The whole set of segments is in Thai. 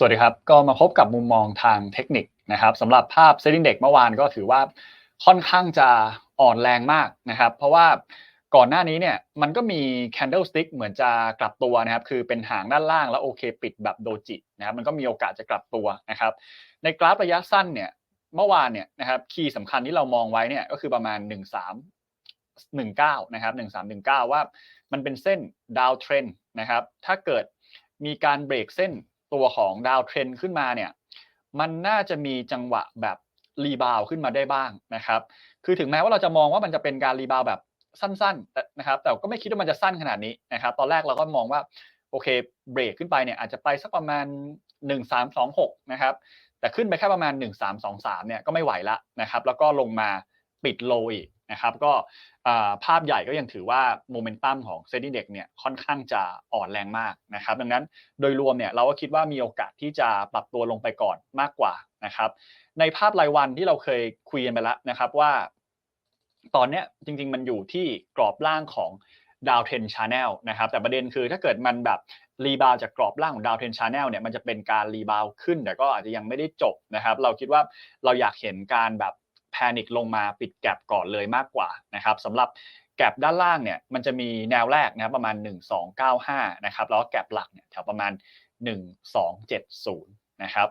สวัสดีครับ ก็มาพบกับมุมมองทางเทคนิคนะครับสำหรับภาพ Setting Index เมื่อวานก็ถือว่าค่อนข้างจะอ่อนแรงมากนะครับ เพราะว่าก่อนหน้านี้เนี่ยมันก็มี candlestick เหมือนจะกลับตัวนะครับ คือเป็นหางด้านล่างแล้วโอเคปิดแบบโดจินะครับมันก็มีโอกาสจะกลับตัวนะครับ ในกราฟระยะสั้นเนี่ยเมื่อวานเนี่ยนะครับคีย์สำคัญที่เรามองไว้เนี่ยก็คือประมาณ 1 3 19นะครับ1319 ว่ามันเป็นเส้นดาวเทรนนะครับถ้าเกิดมีการเบรกเส้น ตัวของดาวเทรนขึ้นมาเนี่ยมันน่าจะมีจังหวะแบบรีบาวขึ้นมาได้บ้างนะครับ คือถึงแม้ว่าเราจะมองว่ามันจะเป็นการรีบาวแบบสั้นๆนะครับ แต่ก็ไม่คิดว่ามันจะสั้นขนาดนี้นะครับ ตอนแรกเราก็มองว่าโอเคเบรกขึ้นไปเนี่ยอาจจะไปสักประมาณ 1 3 2 6นะครับ แต่ขึ้นไปแค่ประมาณ 1 3 2 3เนี่ยก็ไม่ไหวละนะครับ แล้วก็ลงมาปิดโลอีก นะครับก็ภาพใหญ่ก็ยังถือว่าโมเมนตัมของเซ็นดิ้งเด็กเนี่ยค่อนข้างจะอ่อนแรงมากนะครับ ดังนั้นโดยรวมเนี่ยเราก็คิดว่ามีโอกาสที่จะปรับตัวลงไปก่อนมากกว่านะครับ ในภาพรายวันที่เราเคยคุยกันไปแล้วนะครับว่า ตอนเนี้ยจริง ๆ มันอยู่ที่กรอบล่างของดาวเทนชาแนลนะครับแต่ประเด็นคือถ้าเกิดมันแบบรีบาวจากกรอบล่างของดาวเทนชาแนลเนี่ยมันจะเป็นการรีบาวขึ้น แต่ก็อาจจะยังไม่ได้จบนะครับ เราคิดว่าเราอยากเห็นการแบบ พนิคลงมาปิดแกลบก่อนเลยมากกว่านะครับสำหรับแกลบด้านล่างเนี่ยมันจะมีแนวแรกนะครับประมาณ 1295นะครับแล้วแกลบหลักเนี่ยแถวประมาณ 1270นะครับ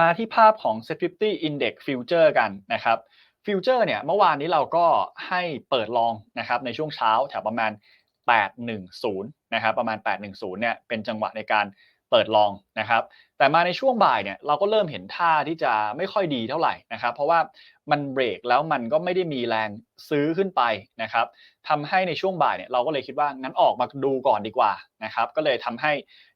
มาที่ภาพของ Set 50 Index Future กันนะครับฟิวเจอร์เนี่ยเมื่อวานนี้เราก็ให้เปิดลองนะครับในช่วงเช้าแถวประมาณ 810นะครับประมาณ 810เนี่ยเป็นจังหวะในการ เปิดลองนะครับแต่มาในช่วงบ่ายเนี่ยเราก็เริ่มเห็นท่าที่จะไม่ค่อยดีเท่าไหร่นะครับเพราะว่ามันเบรกแล้วมันก็ไม่ได้มีแรงซื้อขึ้นไปนะครับทำให้ในช่วงบ่ายเนี่ยเราก็เลยคิดว่างั้นออกมาดูก่อนดีกว่านะครับก็เลยทำให้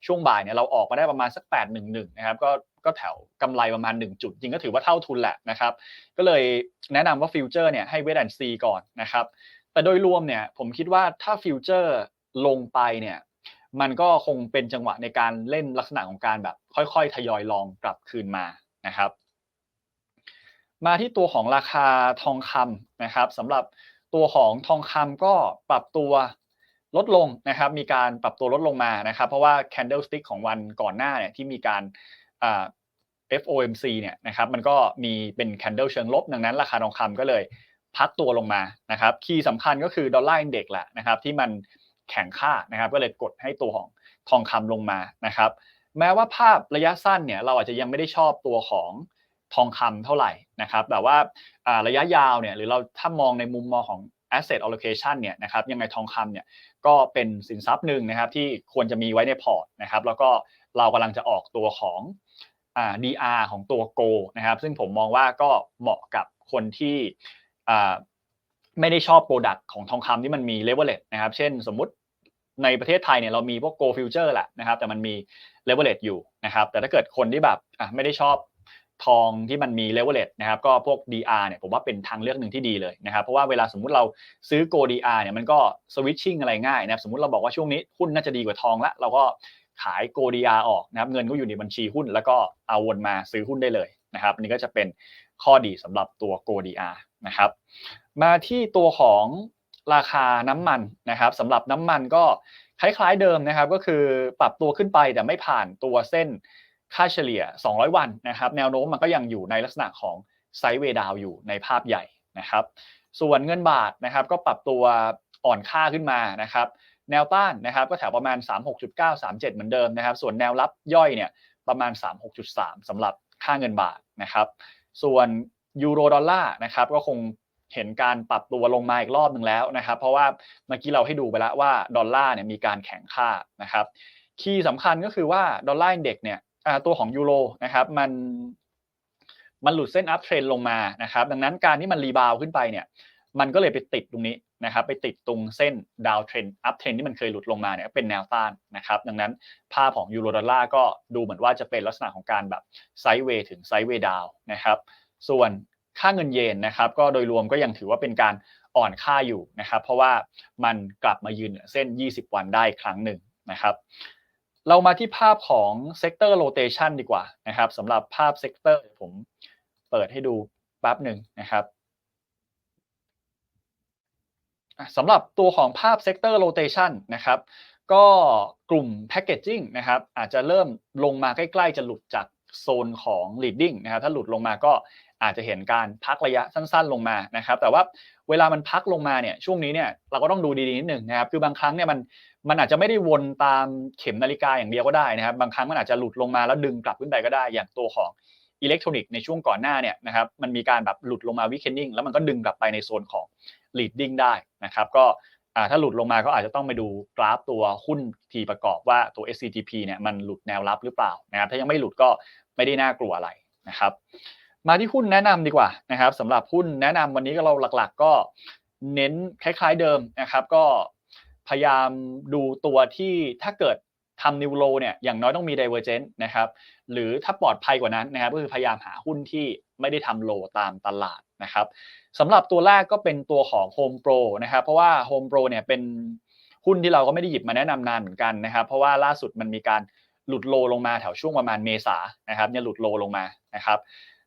ช่วงบ่ายเนี่ยเราออกมาได้ประมาณสัก 811นะครับก็ก็แถวกำไรประมาณ 1 จุดจริงก็ถือว่าเท่าทุนแหละนะครับก็เลยแนะนำว่าฟิวเจอร์เนี่ยให้เวทแอนซีก่อนนะครับแต่โดยรวมเนี่ยผมคิดว่าถ้าฟิวเจอร์ลงไปเนี่ย มันก็คงเป็นจังหวะในการเล่นลักษณะของการแบบค่อยๆ ทยอยลองกลับคืนมานะครับ มาที่ตัวของราคาทองคำนะครับสำหรับตัวของทองคำก็ปรับตัวลดลงนะครับ มีการปรับตัวลดลงมานะครับ เพราะว่า candlestick ของวันก่อนหน้าเนี่ยที่มีการ FOMC เนี่ยนะครับมันก็มีเป็น candle เชิงลบ ดังนั้นราคาทองคำก็เลยพักตัวลงมานะครับ คีย์สำคัญก็คือดอลลาร์อินเด็กแหละนะครับที่มัน แข็งค่านะครับ ก็เลยกดให้ตัวของทองคำลงมานะครับ แม้ว่าภาพระยะสั้นเนี่ยเราอาจจะยังไม่ได้ชอบตัวของทองคำเท่าไหร่นะครับ แต่ว่าระยะยาวเนี่ยหรือเราถ้ามองในมุมมองของ asset allocation เนี่ยนะครับยังไงทองคำเนี่ยก็เป็นสินทรัพย์หนึ่งนะครับที่ควรจะมีไว้ในพอร์ตนะครับ แล้วก็เรากำลังจะออกตัวของอ่า DR ของตัว Go นะครับ ซึ่งผมมองว่าก็เหมาะกับคนที่อ่า ไม่ได้ชอบโปรดักต์ของทองคำที่มันมีเลเวลเลตนะครับ เช่นสมมุติในประเทศไทยเนี่ยเรามีพวก Go Future แหละนะครับ แต่มันมีเลเวลเลตอยู่นะครับ แต่ถ้าเกิดคนที่แบบไม่ได้ชอบทองที่มันมีเลเวลเลตนะครับก็พวก DR เนี่ยผมว่าเป็นทางเลือกหนึ่งที่ดีเลยนะครับ เพราะว่าเวลาสมมุติเราซื้อ Go DR เนี่ยมันก็สวิตชิ่งอะไรง่ายนะครับสมมติเราบอกว่าช่วงนี้หุ้นน่าจะดีกว่าทองละเราก็ขาย Go DR ออกนะครับเงินก็อยู่ในบัญชีหุ้น แล้วก็เอาวนมาซื้อหุ้นได้เลยนะครับนี่ก็จะเป็นข้อดีสำหรับตัว Go DR นะครับ มาที่ตัวของราคาน้ำมันนะครับสำหรับน้ำมันก็คล้ายๆเดิมนะครับ ก็คือปรับตัวขึ้นไปแต่ไม่ผ่านตัวเส้นค่าเฉลี่ย 200 วันนะครับ แนวโน้มมันก็ยังอยู่ในลักษณะของไซด์เวดาวอยู่ในภาพใหญ่นะครับ ส่วนเงินบาทนะครับ ก็ปรับตัวอ่อนค่าขึ้นมานะครับ แนวต้านนะครับก็แถวประมาณ 36.937 เหมือนเดิมนะครับ ส่วนแนวรับย่อยเนี่ยประมาณ 36.3สำหรับค่าเงินบาทนะครับ ส่วนยูโรดอลลาร์นะครับก็คง เห็นการปรับตัวลงมาอีกรอบหนึ่งแล้วนะครับ เพราะว่าเมื่อกี้เราให้ดูไปแล้วว่าดอลลาร์เนี่ยมีการแข็งค่านะครับคีย์สำคัญก็คือว่าดอลลาร์อินเด็กเนี่ยตัวของยูโรนะครับมันมันหลุดเส้นอัพเทรนลงมานะครับ ดังนั้นการที่มันรีบาวขึ้นไปเนี่ยมันก็เลยไปติดตรงนี้นะครับ ไปติดตรงเส้นดาวเทรนอัพเทรนที่มันเคยหลุดลงมาเนี่ยเป็นแนวต้านนะครับ ดังนั้นภาพของยูโรดอลลาร์ก็ดูเหมือนว่าจะเป็นลักษณะของการแบบไซด์เวย์ถึงไซด์เวย์ดาวนะครับ ส่วน ค่าเงินเยนนะครับ ก็โดยรวมก็ยังถือว่าเป็นการอ่อนค่าอยู่นะครับ เพราะว่ามันกลับมายืนเส้น 20 วันได้ครั้งหนึ่งนะครับ เรามาที่ภาพของเซกเตอร์โรเตชันดีกว่านะครับสำหรับภาพเซกเตอร์ผมเปิดให้ดูแป๊บหนึ่งนะครับสำหรับตัวของภาพเซกเตอร์โรเตชันนะครับก็กลุ่มแพ c เกจจิ้งนะครับอาจจะเริ่มลงมาใกล้ ๆ จะหลุดจากโซนของ leading นะครับถ้าหลุดลงมาก็ อาจจะเห็นการพักระยะสั้น ๆ ลงมานะครับแต่ว่าเวลามันพักลงมาเนี่ยช่วงนี้เนี่ยเราก็ต้องดูดีๆนิดหนึ่งนะครับคือบางครั้งเนี่ยมันมันอาจจะไม่ได้วนตามเข็มนาฬิกาอย่างเดียวก็ได้นะครับบางครั้งมันอาจจะหลุดลงมาแล้วดึงกลับขึ้นไปก็ได้อย่างตัวของอิเล็กทรอนิกส์ในช่วงก่อนหน้าเนี่ยนะครับมันมีการแบบหลุดลงมาวิกเคนนิ่งแล้วมันก็ดึงกลับไปในโซนของ leading ได้นะครับก็ถ้าหลุดลงมาก็อาจจะต้องไปดูกราฟตัวหุ้นทีประกอบว่าตัว SCTP เนี่ยมันหลุดแนวรับหรือเปล่านะครับถ้ายังไม่หลุดก็ไม่ได้น่ากลัวอะไรนะครับ มาที่หุ้นแนะนำดีกว่านะครับสำหรับหุ้นแนะนำวันนี้ก็เราหลักๆ ก็เน้นคล้าย ๆเดิมนะครับ ก็พยายามดูตัวที่ถ้าเกิดทำนิวโลเนี่ยอย่างน้อยต้องมี divergence นะครับหรือถ้าปลอดภัยกว่านั้นนะครับก็คือพยายามหาหุ้นที่ไม่ได้ทำโลตามตลาดนะครับสำหรับตัวแรกก็เป็นตัวของ Home Pro นะครับเพราะว่า Home Pro เนี่ยเป็นหุ้นที่เราก็ไม่ได้หยิบมาแนะนำนานเหมือนกันนะครับ เพราะว่าล่าสุดมันมีการหลุดโลลงมาแถวช่วงประมาณเมษานะครับเนี่ยหลุดโลลงมานะครับ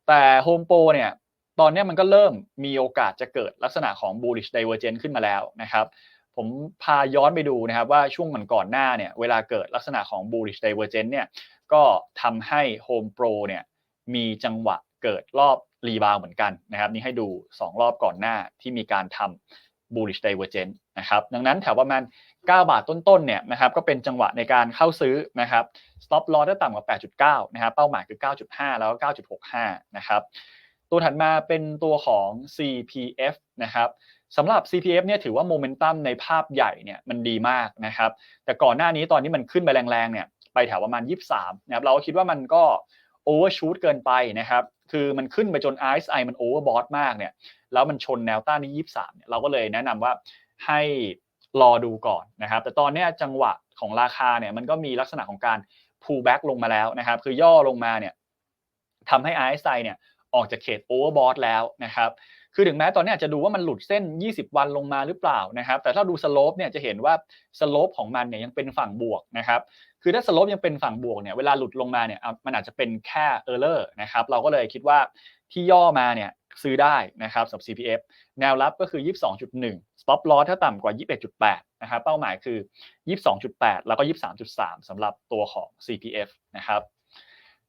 แต่ Home Pro เนี่ยตอนนี้มันก็เริ่มมีโอกาสจะเกิดลักษณะของ bullish divergence ขึ้นมาแล้วนะครับ ผมพาย้อนไปดูนะครับว่าช่วงมันก่อนหน้าเนี่ยเวลาเกิดลักษณะของ bullish divergence เนี่ยก็ทำให้ Home Pro เนี่ยมีจังหวะเกิดรอบรีบาวเหมือนกันนะครับ นี่ให้ดู 2 รอบก่อนหน้าที่มีการทำ bullish divergence นะครับดังนั้นแถวประมาณ 9 บาทต้นๆเนี่ยนะครับก็เป็นจังหวะในการเข้าซื้อนะครับ stop loss ได้ต่ำกว่า 8.9 นะครับเป้าหมายคือ 9.5 แล้วก็ 9.65 นะครับตัวถัดมาเป็นตัวของ CPF นะครับสำหรับ CPF เนี่ยถือว่าโมเมนตัมในภาพใหญ่เนี่ยมันดีมากนะครับแต่ก่อนหน้านี้ตอนนี้มันขึ้นไปแรงๆเนี่ยไปแถวประมาณ 23นะครับเราก็คิดว่ามันก็โอเวอร์ชูตเกินไปนะครับคือมันขึ้นไปจน RSI มันโอเวอร์บอทมากเนี่ยแล้วมันชนแนวต้านที่ 23เนี่ยเราก็เลยแนะนำว่า ให้รอดูก่อนนะครับ แต่ตอนนี้จังหวะของราคาเนี่ยมันก็มีลักษณะของการ pull back ลงมาแล้วนะครับ คือย่อลงมาเนี่ยทำให้ RSI เนี่ยออกจากเขต overbought แล้วนะครับ คือถึงแม้ตอนนี้อาจจะดูว่ามันหลุดเส้น 20 วันลงมาหรือเปล่านะครับ แต่ถ้าดูสโลปเนี่ยจะเห็นว่าสโลปของมันเนี่ยยังเป็นฝั่งบวกนะครับ คือถ้าสโลปยังเป็นฝั่งบวกเนี่ยเวลาหลุดลงมาเนี่ยมันอาจจะเป็นแค่เออร์เลอร์นะครับ เราก็เลยคิดว่าที่ย่อมาเนี่ยซื้อได้นะครับสำหรับ CPF แนวรับก็คือ 22.1 stop loss ถ้าต่ำกว่า 21.8 นะครับ เป้าหมายคือ 22.8 แล้วก็ 23.3 สำหรับตัวของ CPF นะครับ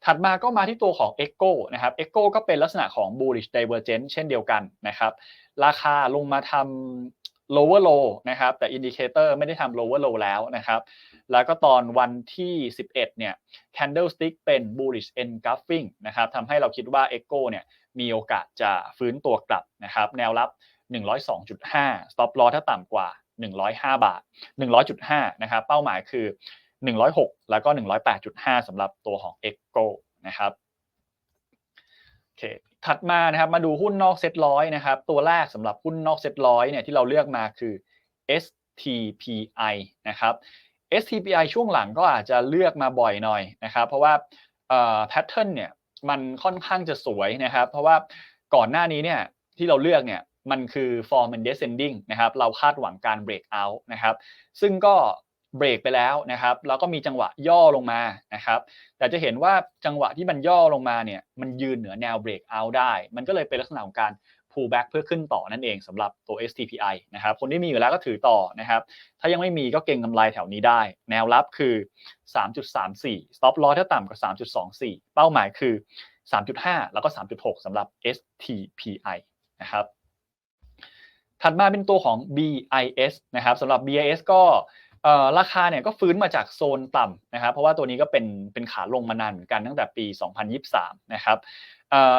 ถัดมาก็มาที่ตัวของ Echo นะครับ Echo ก็เป็นลักษณะของ bullish divergence เช่นเดียวกันนะครับราคาลงมาทำ lower low นะครับแต่ indicator ไม่ได้ทำ lower low แล้วนะครับแล้วก็ตอนวันที่ 11 เนี่ย candlestick เป็น bullish engulfing นะครับทำให้เราคิดว่า Echo เนี่ย มีโอกาสจะฟื้นตัวกลับนะครับ แนวรับ 102.5 stop loss ถ้าต่ำกว่า 105 บาท 100.5 นะครับ เป้าหมายคือ 106 แล้วก็ 108.5สำหรับตัวของ e c o นะครับโอเคถัดมานะครับมาดูหุ้นนอกเซ็ตร้อยนะครับ ตัวแรกสำหรับหุ้นนอกเซ็ตร้อยเนี่ยที่เราเลือกมาคือ STPI นะครับ STPI ช่วงหลังก็อาจจะเลือกมาบ่อยหน่อยนะครับ เพราะว่าแพทเทิร์นเนี่ย มันค่อนข้างจะสวยนะครับ เพราะว่าก่อนหน้านี้เนี่ยที่เราเลือกเนี่ยมันคือ form and descending นะครับเราคาดหวังการ break out นะครับซึ่งก็เบรกไปแล้วนะครับแล้วก็มีจังหวะย่อลงมานะครับแต่จะเห็นว่าจังหวะที่มันย่อลงมาเนี่ยมันยืนเหนือแนวเบรกเอาได้ มันก็เลยเป็นลักษณะของการ pull back เพื่อขึ้นต่อนั่นเองสำหรับตัว STPI นะครับ คนที่มีอยู่แล้วก็ถือต่อนะครับ ถ้ายังไม่มีก็เก็งกำไรแถวนี้ได้ แนวรับคือ 3.34 stop loss ถ้าต่ำกว่า 3.24 เป้าหมายคือ 3.5 แล้วก็ 3.6สำหรับ STPI นะครับ ถัดมาเป็นตัวของ BIS นะครับสำหรับ BIS ก็ราคาเนี่ยก็ฟื้นมาจากโซนต่ำนะครับเพราะว่าตัวนี้ก็เป็นเป็นขาลงมานานเหมือนกันตั้งแต่ปี 2023 นะครับ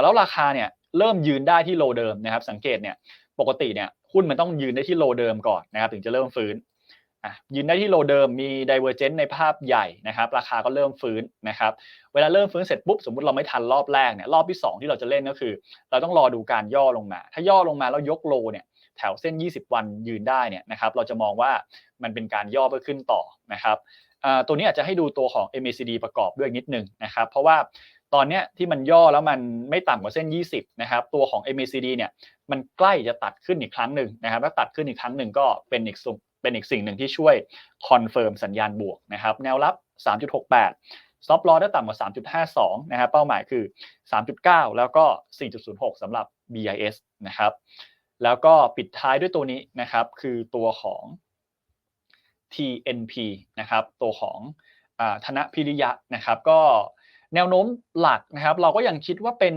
แล้วราคาเนี่ย เริ่มยืนได้ที่โลเดิมนะครับ สังเกตเนี่ยปกติเนี่ยหุ้นมันต้องยืนได้ที่โลเดิมก่อนนะครับ ถึงจะเริ่มฟื้นยืนได้ที่โลเดิมมี divergence ในภาพใหญ่นะครับ ราคาก็เริ่มฟื้นนะครับ เวลาเริ่มฟื้นเสร็จปุ๊บสมมติเราไม่ทันรอบแรกเนี่ยรอบที่ 2 ที่เราจะเล่นก็คือ เราต้องรอดูการย่อลงมา ถ้าย่อลงมาแล้วยกโลเนี่ยแถวเส้น 20 วันยืนได้เนี่ยนะครับ เราจะมองว่ามันเป็นการย่อเพื่อขึ้นต่อนะครับตัวนี้อาจจะให้ดูตัวของ MACD ประกอบด้วยนิดนึงนะครับ เพราะว่า ตอนนี้ที่มันย่อแล้วมันไม่ต่ำกว่าเส้น 20 นะครับ ตัวของ MACD เนี่ยมันใกล้จะตัดขึ้นอีกครั้งหนึ่งนะครับถ้าตัดขึ้นอีกครั้งหนึ่งก็เป็นอีกส่งเป็นอีกสิ่งหนึ่งที่ช่วยคอนเฟิร์มสัญญาณบวกนะครับ แนวรับ 3.68 stop loss ได้ต่ำกว่า 3.52 นะครับ เป้าหมายคือ 3.9 แล้วก็ 4.06 สำหรับ BIS นะครับ แล้วก็ปิดท้ายด้วยตัวนี้นะครับ คือตัวของ TNP นะครับ ตัวของอธนพิริยะนะครับ ก็ แนวโน้มหลักนะครับ เราก็ยังคิดว่าเป็น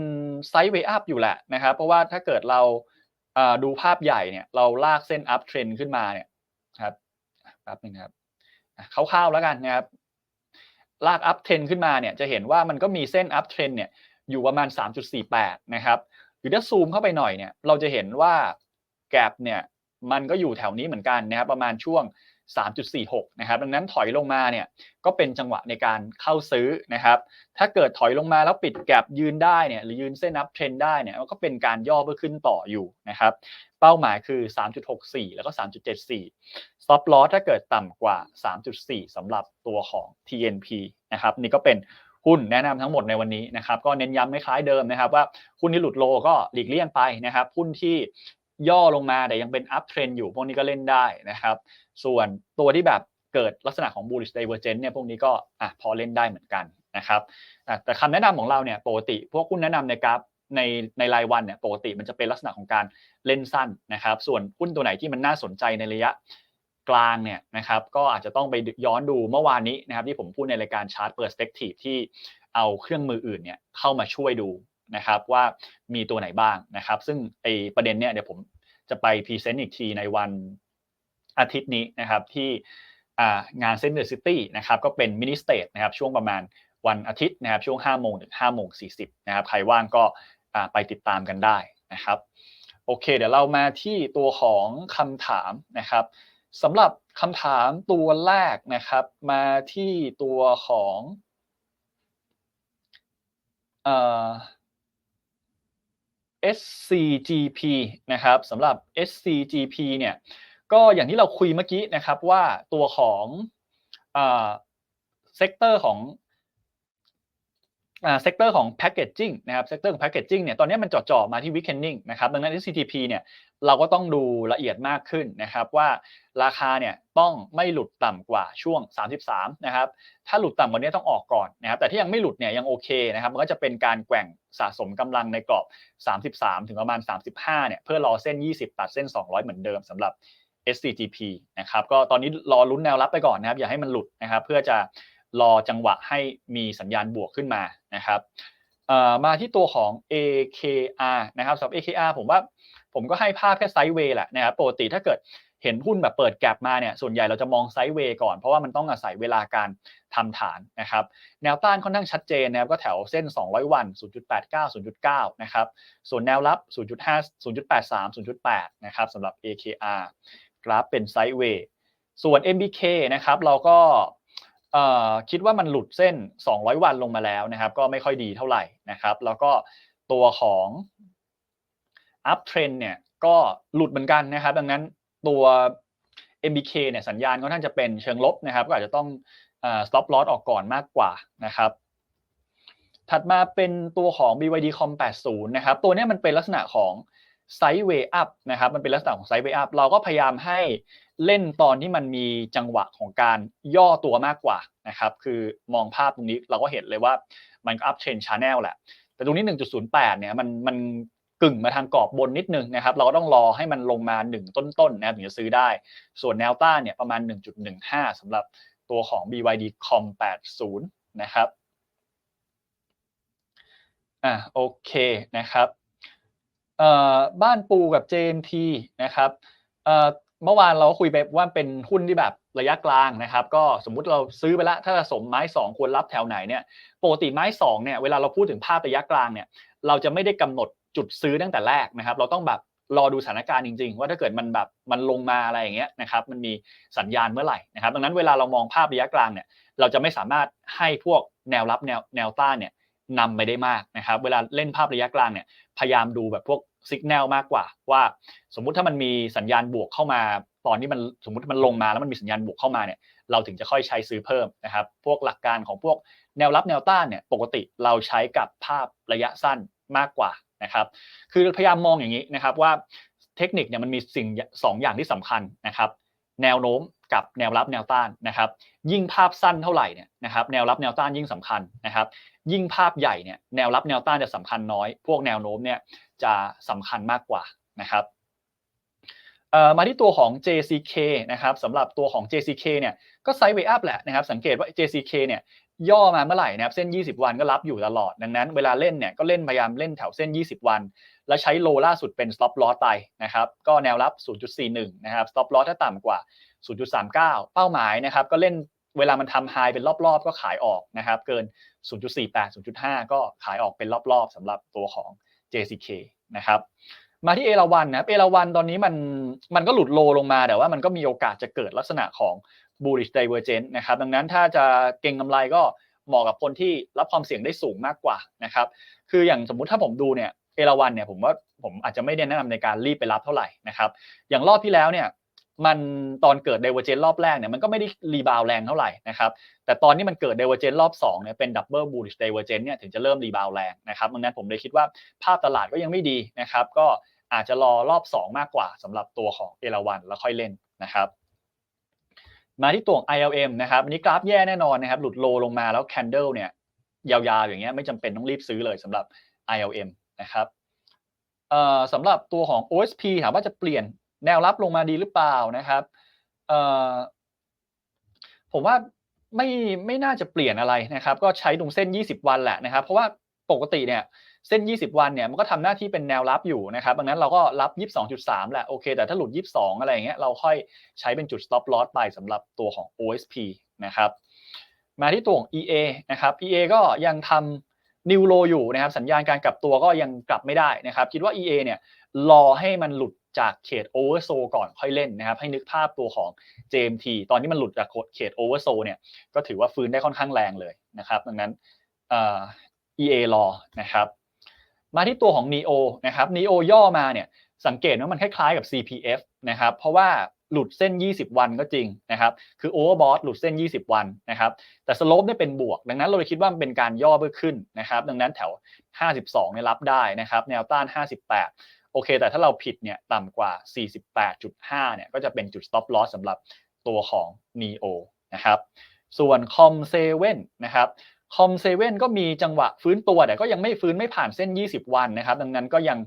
ไซด์เวอัพอยู่แหละนะครับ เพราะว่าถ้าเกิดเราดูภาพใหญ่เนี่ย เราลากเส้นอัพเทรนขึ้นมาเนี่ยครับแป๊บนึงครับคร่าวๆแล้วกันนะครับลากอัพเทรนขึ้นมาเนี่ยจะเห็นว่ามันก็มีเส้นอัพเทรนเนี่ยอยู่ประมาณ 3.48 นะครับหรือถ้าซูมเข้าไปหน่อยเนี่ยเราจะเห็นว่าแกลบเนี่ยมันก็อยู่แถวนี้เหมือนกันนะครับประมาณช่วง 3.46 นะครับ ดังนั้นถอยลงมาเนี่ยก็เป็นจังหวะในการเข้าซื้อนะครับ ถ้าเกิดถอยลงมาแล้วปิดแกลบยืนได้เนี่ยหรือยืนเส้นอัพเทรนได้เนี่ยก็เป็นการย่อเพื่อขึ้นต่ออยู่นะครับ เป้าหมายคือ 3.64 แล้วก็ 3.74 stop loss ถ้าเกิดต่ำกว่า 3.4 สำหรับตัวของ TNP นะครับ นี่ก็เป็นหุ้นแนะนำทั้งหมดในวันนี้นะครับก็เน้นย้ำไม่คล้ายเดิมนะครับ ว่าหุ้นที่หลุดโลก็หลีกเลี่ยงไปนะครับหุ้นที่ ย่อลงมาแต่ยังเป็นอัพเทรนอยู่พวกนี้ก็เล่นได้นะครับ ส่วนตัวที่แบบเกิดลักษณะของ bullish divergence เนี่ยพวกนี้ก็อะพอเล่นได้เหมือนกันนะครับแต่คำแนะนำของเราเนี่ยปกติพวกหุ้นแนะนำในกราฟในในรายวันเนี่ยปกติมันจะเป็นลักษณะของการเล่นสั้นนะครับ ส่วนหุ้นตัวไหนที่มันน่าสนใจในระยะกลางเนี่ยนะครับก็อาจจะต้องไปย้อนดูเมื่อวานนี้นะครับที่ผมพูดในรายการ Chart Perspective ที่เอาเครื่องมืออื่นเนี่ยเข้ามาช่วยดู นะครับว่ามีตัวไหนบ้างนะครับ ซึ่งไอประเด็นเนี่ยเดี๋ยวผมจะไปพรีเซนต์อีกทีในวันอาทิตย์นี้นะครับที่งานเซนเตอร์ซิตี้นะครับก็เป็นมินิสเตทนะครับช่วงประมาณวันอาทิตย์นะครับช่วง5โมงถึง5โมง40นะครับใครว่างก็ไปติดตามกันได้นะครับโอเค เดี๋ยวเรามาที่ตัวของคำถามนะครับสำหรับคำถามตัวแรกนะครับมาที่ตัวของเอ่อ SCGP นะครับสำหรับ SCGP เนี่ยก็อย่างที่เราคุยเมื่อกี้นะครับว่าตัวของเซกเตอร์ของเซกเตอร์ของแพคเกจจิ้งนะครับเซกเตอร์ของแพคเกจจิ้งเนี่ยตอนนี้มันจ่อๆมาที่วิกเคนนิ่งนะครับดังนั้น SCGP เนี่ย เราก็ต้องดูละเอียดมากขึ้นนะครับว่าราคาเนี่ยต้องไม่หลุดต่ำกว่าช่วง 33 นะครับ ถ้าหลุดต่ำกว่านี้ต้องออกก่อนนะครับ แต่ที่ยังไม่หลุดเนี่ยยังโอเคนะครับ มันก็จะเป็นการแกว่งสะสมกำลังในกรอบ 33 ถึงประมาณ 35 เนี่ยเพื่อรอเส้น 20 ตัดเส้น 200 เหมือนเดิมสำหรับ SCGP นะครับ ก็ตอนนี้รอลุ้นแนวรับไปก่อนนะครับ อย่าให้มันหลุดนะครับ เพื่อจะรอจังหวะให้มีสัญญาณบวกขึ้นมานะครับมาที่ตัวของ AKR นะครับสำหรับ AKR ผมว่า ผมก็ให้ภาพแค่ไซด์เวย์แหละนะครับปกติถ้าเกิดเห็นหุ้นแบบเปิดแกลบมาเนี่ยส่วนใหญ่เราจะมองไซด์เวย์ก่อนเพราะว่ามันต้องอาศัยเวลาการทำฐานนะครับแนวต้านค่อนข้างชัดเจนนะครับก็แถวเส้น 200 วัน 0.89 0.9 นะครับส่วนแนวรับ 0.5 0.83 0.8 นะครับสำหรับ AKR กราฟเป็นไซด์เวย์ส่วน MBK นะครับเราก็คิดว่ามันหลุดเส้น 200 วันลงมาแล้วนะครับ ก็ไม่ค่อยดีเท่าไหร่นะครับ แล้วก็ตัวของ up trend เนี่ยก็หลุดเหมือนกันนะครับ ดังนั้นตัว MBK เนี่ยสัญญาณก็น่านจะเป็นเชิงลบนะครับ ก็อาจจะต้อง stop loss ออกก่อนมากกว่านะครับ ถัดมาเป็นตัวของ BYD Com 80 นะครับ ตัวนี้มันเป็นลักษณะของ sideway up นะครับ มันเป็นลักษณะของ sideway up เราก็พยายามให้เล่นตอนที่มันมีจังหวะของการย่อตัวมากกว่านะครับ คือมองภาพตรงนี้เราก็เห็นเลยว่ามันก็ up trend channel แหละ แต่ตรงนี้ 1.08 เนี่ยมันมันึ่งมาทางกรอบบนนิดนึงนะครับ เราก็ต้องรอให้มันลงมา 1 ต้นๆนะครับถึงจะซื้อได้ ส่วนแนวต้านเนี่ยประมาณ 1.15สำหรับตัวของ BYD Com 80 นะครับอ่าโอเคนะครับเอ่อบ้านปูกับ JMT นะครับเอ่อเมื่อวานเราก็คุยไปว่าเป็นหุ้นที่แบบระยะกลางนะครับ ก็สมมุติเราซื้อไปแล้วถ้าสมไม้สองควรรับแถวไหนเนี่ยปกติไม้สองเนี่ยเวลาเราพูดถึงภาพระยะกลางเนี่ย เราจะไม่ได้กำหนดจุดซื้อตั้งแต่แรกนะครับ เราต้องแบบรอดูสถานการณ์จริง ๆ ว่าถ้าเกิดมันแบบมันลงมาอะไรอย่างเงี้ยนะครับ มันมีสัญญาณเมื่อไหร่นะครับ ดังนั้นเวลาเรามองภาพระยะกลางเนี่ย เราจะไม่สามารถให้พวกแนวรับแนวแนวต้านเนี่ยนำไปได้มากนะครับ เวลาเล่นภาพระยะกลางเนี่ย พยายามดูแบบพวกสัญญาณมากกว่า ว่าสมมุติถ้ามันมีสัญญาณบวกเข้ามา ตอนที่มันสมมติมันลงมาแล้วมันมีสัญญาณบวกเข้ามาเนี่ย เราถึงจะค่อยใช้ซื้อเพิ่มนะครับ พวกหลักการของพวกแนวรับแนวต้านเนี่ย ปกติเราใช้กับภาพระยะสั้น มากกว่านะครับ คือพยายามมองอย่างนี้นะครับว่าเทคนิคเนี่ยมันมีสิ่งสองอย่างที่สำคัญนะครับ แนวโน้มกับแนวรับแนวต้านนะครับ ยิ่งภาพสั้นเท่าไหร่เนี่ยนะครับแนวรับแนวต้านยิ่งสำคัญนะครับ ยิ่งภาพใหญ่เนี่ยแนวรับแนวต้านจะสำคัญน้อย พวกแนวโน้มเนี่ยจะสำคัญมากกว่านะครับมาที่ตัวของ JCK นะครับสำหรับตัวของ JCK เนี่ยก็ไซด์เวย์อัพแหละนะครับ สังเกตว่า JCK เนี่ย ย่อมาเมื่อไหร่นะครับเส้น 20 วันก็รับอยู่ตลอด ดังนั้นเวลาเล่นเนี่ยก็เล่นพยายามเล่นแถวเส้น 20 วัน แล้วใช้โลล่าสุดเป็น stop loss ไปนะครับก็แนวรับ 0.41 นะครับ stop loss ถ้าต่ำกว่า 0.39 เป้าหมายนะครับก็เล่นเวลามันทำไฮเป็นรอบๆ ก็ขายออกนะครับเกิน 0.48 0.5 ก็ขายออกเป็นรอบๆสำหรับตัวของ JCK นะครับมาที่เอราวันนะเอราวันตอนนี้มันมันก็หลุดโลลงมาแต่ว่ามันก็มีโอกาสจะเกิดลักษณะของ bullish divergence นะครับดังนั้นถ้าจะเก็งกำไรก็เหมาะกับคนที่รับความเสี่ยงได้สูงมากกว่านะครับคืออย่างสมมุติถ้าผมดูเนี่ยเอราวันเนี่ยผมว่าผมอาจจะไม่ได้แนะนำในการรีบไปรับเท่าไหร่นะครับอย่างรอบที่แล้วเนี่ยมันตอนเกิด divergence รอบแรกเนี่ยมันก็ไม่ได้รีบาวแรงเท่าไหร่นะครับแต่ตอนนี้มันเกิด divergence รอบ2เนี่ยเป็น double bullish divergence เนี่ยถึงจะเริ่มรีบาวแรงนะครับดังนั้นผมเลยคิดว่าภาพตลาดก็ยังไม่ดีนะครับก็อาจจะรอรอบ 2 มากกว่าสำหรับตัวของเอราวันแล้วค่อยเล่นนะครับ มาที่ตัว ILM นะครับอันนี้กราฟแย่แน่นอนนะครับ หลุดโลลงมาแล้ว candle เนี่ยยาวๆอย่างเงี้ยไม่จำเป็นต้องรีบซื้อเลยสำหรับ ILM นะครับสำหรับตัวของ OSP ถามว่าจะเปลี่ยนแนวรับลงมาดีหรือเปล่านะครับผมว่าไม่ไม่น่าจะเปลี่ยนอะไรนะครับ ก็ใช้ตรงเส้น 20 วันแหละนะครับ เพราะว่าปกติเนี่ย เส้น 20 วันเนี่ยมันก็ทำหน้าที่เป็นแนวรับอยู่นะครับดังนั้นเราก็รับ 22.3 แหละโอเค แต่ถ้าหลุด 22 อะไรอย่างเงี้ยเราค่อยใช้เป็นจุด stop loss ไปสำหรับตัวของ OSP นะครับมาที่ตัวของ EA นะครับ EA ก็ยังทำนิวโลอยู่นะครับสัญญาณการกลับตัวก็ยังกลับไม่ได้นะครับคิดว่า EA เนี่ยรอให้มันหลุดจากเขต oversold ก่อนค่อยเล่นนะครับ ให้นึกภาพตัวของ JMT ตอนที่มันหลุดจากเขต oversold เนี่ยก็ถือว่าฟื้นได้ค่อนข้างแรงเลยนะครับ ดังนั้น EA รอนะครับ มาที่ตัวของ NEO นะครับ NEO ย่อมาเนี่ยสังเกตว่ามันคล้ายๆกับ CPF นะครับเพราะว่าหลุดเส้น 20 วันก็จริงนะครับคือ overbought หลุดเส้น 20 วันนะครับแต่ slope เนี่ยเป็นบวก ดังนั้นเราเลยคิดว่ามันเป็นการย่อเพื่อขึ้นนะครับดังนั้นแถว 52เนี่ยรับได้นะครับแนวต้าน 58 โอเค แต่ถ้าเราผิดเนี่ยต่ำกว่า 48.5เนี่ยก็จะเป็นจุด stop loss สำหรับตัวของ NEO นะครับส่วน Com7 นะครับ คอมเซเว่นก็มีจังหวะฟื้นตัวแต่ก็ยังไม่ฟื้นไม่ผ่านเส้น 20 วันนะครับ ดังนั้นก็ยัง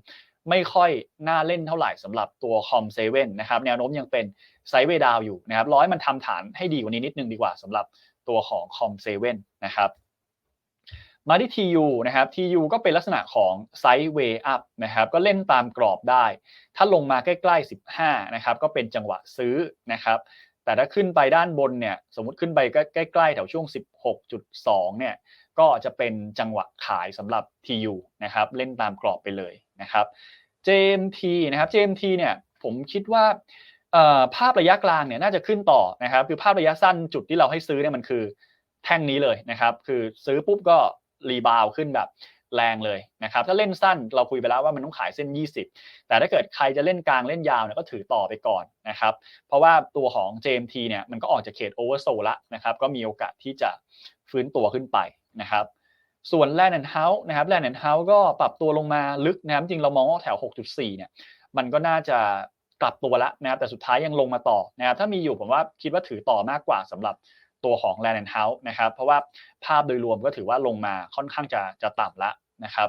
ไม่ค่อยน่าเล่นเท่าไหร่สำหรับตัวคอมเซเว่นนะครับแนวโน้มยังเป็นไซด์เวดาวอยู่นะครับร้อยมันทำฐานให้ดีกว่านี้นิดนึงดีกว่าสำหรับตัวของคอมเซเว่นนะครับมาที่ TU นะครับ TU ก็เป็นลักษณะของไซด์เวย์อัพนะครับก็เล่นตามกรอบได้ ถ้าลงมาใกล้ ๆ 15นะครับก็เป็นจังหวะซื้อนะครับ แต่ถ้าขึ้นไปด้านบนเนี่ยสมมติขึ้นไปใกล้ๆแถวช่วง 16.2 เนี่ยก็จะเป็นจังหวะขายสำหรับ TU นะครับเล่นตามกรอบไปเลยนะครับ JMT นะครับ JMT เนี่ยผมคิดว่าภาพระยะกลางเนี่ยน่าจะขึ้นต่อนะครับ คือภาพระยะสั้นจุดที่เราให้ซื้อเนี่ยมันคือแท่งนี้เลยนะครับ คือซื้อปุ๊บก็รีบาวขึ้นแบบ แรงเลยนะครับถ้าเล่นสั้นเราคุยไปแล้วว่ามันต้องขายเส้น 20 แต่ถ้าเกิดใครจะเล่นกลางเล่นยาวเนี่ยก็ถือต่อไปก่อนนะครับเพราะว่าตัวของ JMT เนี่ยมันก็ออกจากเขตโอเวอร์โซลละนะครับก็มีโอกาสที่จะฟื้นตัวขึ้นไปนะครับส่วน Land and House นะครับ Land and House ก็ปรับตัวลงมาลึกนะครับจริงเรามองว่าแถว 6.4 เนี่ยมันก็น่าจะกลับตัวละนะครับแต่สุดท้ายยังลงมาต่อนะครับถ้ามีอยู่ผมว่าคิดว่าถือต่อมากกว่าสำหรับ ตัวของ Land and House นะครับเพราะว่าภาพโดยรวมก็ถือว่าลงมาค่อนข้างจะจะต่ำละนะครับ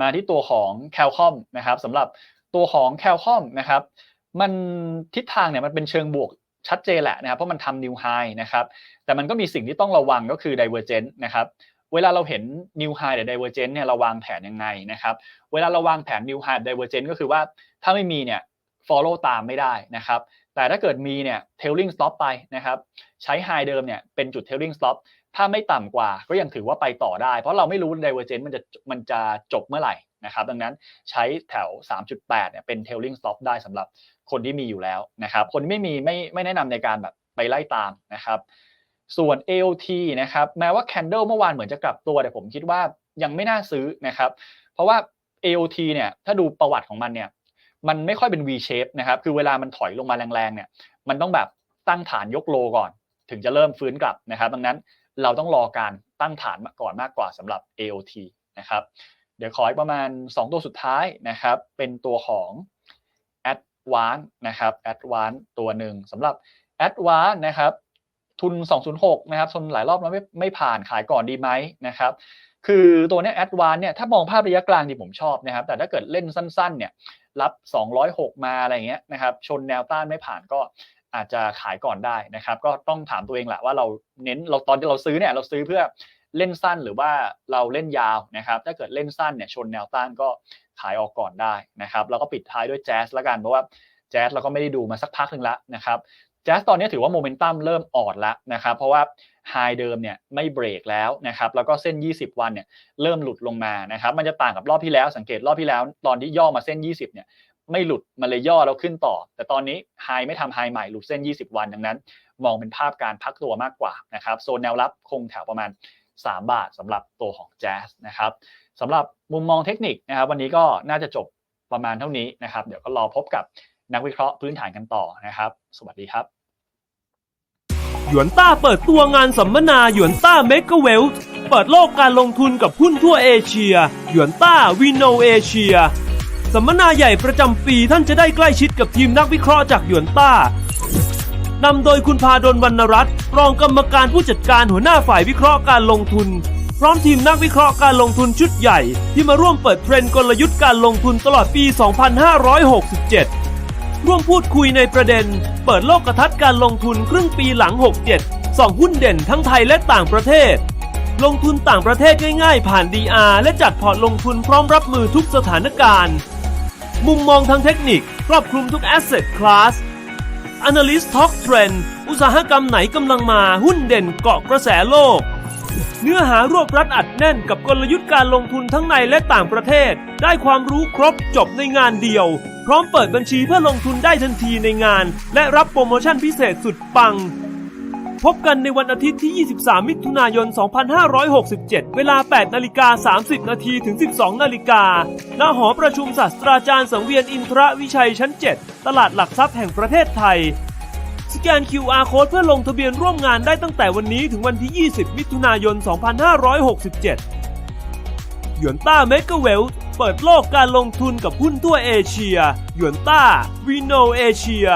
มาที่ตัวของ c a l c o m นะครับสำหรับตัวของ c a l c o m นะครับมันทิศทางเนี่ยมันเป็นเชิงบวกชัดเจนแหละนะครับเพราะมันทำ new high นะครับแต่มันก็มีสิ่งที่ต้องระวังก็คือ divergent นะครับเวลาเราเห็น new high หรือ divergent เนี่ยเราวางแผนยังไงนะครับเวลาเราวางแผน new high divergent ก็คือว่าถ้าไม่มีเนี่ย follow ตามไม่ได้นะครับ แต่ถ้าเกิดมีเนี่ย tailing stop ไปนะครับ ใช้ high เดิมเนี่ยเป็นจุด tailing stop ถ้าไม่ต่ำกว่าก็ยังถือว่าไปต่อได้ เพราะเราไม่รู้ divergent มันจะมันจะจบเมื่อไหร่นะครับ ดังนั้นใช้แถว 3.8เนี่ยเป็น tailing stop ได้สำหรับคนที่มีอยู่แล้วนะครับ คนที่ไม่มีไม่ไม่แนะนำในการแบบไปไล่ตามนะครับ ส่วน AOT นะครับ แม้ว่า candle เมื่อวานเหมือนจะกลับตัวแต่ผมคิดว่ายังไม่น่าซื้อนะครับ เพราะว่า AOT เนี่ยถ้าดูประวัติของมันเนี่ย มันไม่ค่อยเป็น V shape นะครับคือเวลามันถอยลงมาแรงๆเนี่ยมันต้องแบบตั้งฐานยกโลก่อน ถึงจะเริ่มฟื้นกลับนะครับดังนั้นเราต้องรอการตั้งฐานมาก่อนมากกว่าสำหรับ AOT นะครับเดี๋ยวขออีกประมาณ 2 ตัวสุดท้ายนะครับเป็นตัวของ Advance นะครับ Advance ตัวหนึ่งสำหรับ Advance นะครับทุน 206 นะครับทนหลายรอบแล้วไม่ไม่ผ่านขายก่อนดีไหมนะครับ คือตัวเนี้แอดวานเนี่ยถ้ามองภาพระยะกลางที่ผมชอบนะครับ แต่ถ้าเกิดเล่นสั้นๆ เนี่ยรับ 206 มาอะไรเงี้ยนะครับ ชนแนวต้านไม่ผ่านก็อาจจะขายก่อนได้นะครับ ก็ต้องถามตัวเองแหละว่าเราเน้นเราตอนที่เราซื้อเนี่ยเราซื้อเพื่อเล่นสั้นหรือว่าเราเล่นยาวนะครับ ถ้าเกิดเล่นสั้นเนี่ยชนแนวต้านก็ขายออกก่อนได้นะครับ แล้วก็ปิดท้ายด้วยแจ๊สละกันเพราะว่าแจ๊สเราก็ไม่ได้ดูมาสักพักหนึ่งแล้วนะครับแจ๊สตอนนี้ถือว่าโมเมนตัมเริ่มอ่อนแล้วนะครับ เพราะว่า ไฮเดิมเนี่ยไม่เบรกแล้วนะครับแล้วก็เส้น 20 วันเนี่ยเริ่มหลุดลงมานะครับมันจะต่างกับรอบที่แล้วสังเกตรอบที่แล้ว ตอนที่ย่อมาเส้น 20เนี่ยไม่หลุดมันเลยย่อแล้วขึ้นต่อ แต่ตอนนี้ไฮไม่ทำไฮใหม่หลุดเส้น 20 วันดังนั้น มองเป็นภาพการพักตัวมากกว่านะครับโซนแนวรับคงแถวประมาณ 3 บาทสำหรับตัวของแจ๊สนะครับสำหรับมุมมองเทคนิคนะครับวันนี้ก็น่าจะจบประมาณเท่านี้นะครับ เดี๋ยวก็รอพบกับนักวิเคราะห์พื้นฐานกันต่อนะครับ สวัสดีครับ หยวนต้าเปิดตัวงานสัมมนาหยวนต้าเมกะเวลเปิดโลกการลงทุนกับหุ้นทั่วเอเชีย หยวนต้าวีโนเอเชีย สัมมนาใหญ่ประจำปีท่านจะได้ใกล้ชิดกับทีมนักวิเคราะห์จากหยวนต้านำโดยคุณพาดลวรรณรัตน์รองกรรมการผู้จัดการหัวหน้าฝ่ายวิเคราะห์การลงทุน พร้อมทีมนักวิเคราะห์การลงทุนชุดใหญ่ ที่มาร่วมเปิดเทรนด์กลยุทธ์การลงทุนตลอดปี 2567 ร่วมพูดคุยในประเด็น เปิดโลกกระทัดการลงทุนครึ่งปีหลัง 67 ส่องหุ้นเด่นทั้งไทยและต่างประเทศ ลงทุนต่างประเทศง่ายๆผ่าน DR และจัดพอร์ตลงทุนพร้อมรับมือทุกสถานการณ์ มุมมองทางเทคนิคครอบคลุมทุก Asset Class Analyst Talk Trend อุตสาหกรรมไหนกำลังมาหุ้นเด่นเกาะกระแสโลก เนื้อหารวบรัดอัดแน่นกับกลยุทธ์การลงทุนทั้งในและต่างประเทศ ได้ความรู้ครบจบในงานเดียว พร้อมเปิดบัญชีเพื่อลงทุนได้ทันทีในงาน และรับโปรโมชั่นพิเศษสุดปัง พบกันในวันอาทิตย์ที่ 23 มิถุนายน 2567 เวลา 8 นาฬิกา 30 นาทีถึง 12 นาฬิกาณหอประชุมศาสตราจารย์สังเวียนอินทรวิชัยชั้น 7 ตลาดหลักทรัพย์แห่งประเทศไทย สแกน QR โค้ดเพื่อลงทะเบียนร่วมงานได้ตั้งแต่วันนี้ถึงวันที่ 20 มิถุนายน 2567 หยวนต้าเมกะเวลเปิดโลกการลงทุนกับหุ้นทั่วเอเชีย หยวนต้าวีโนเอเชีย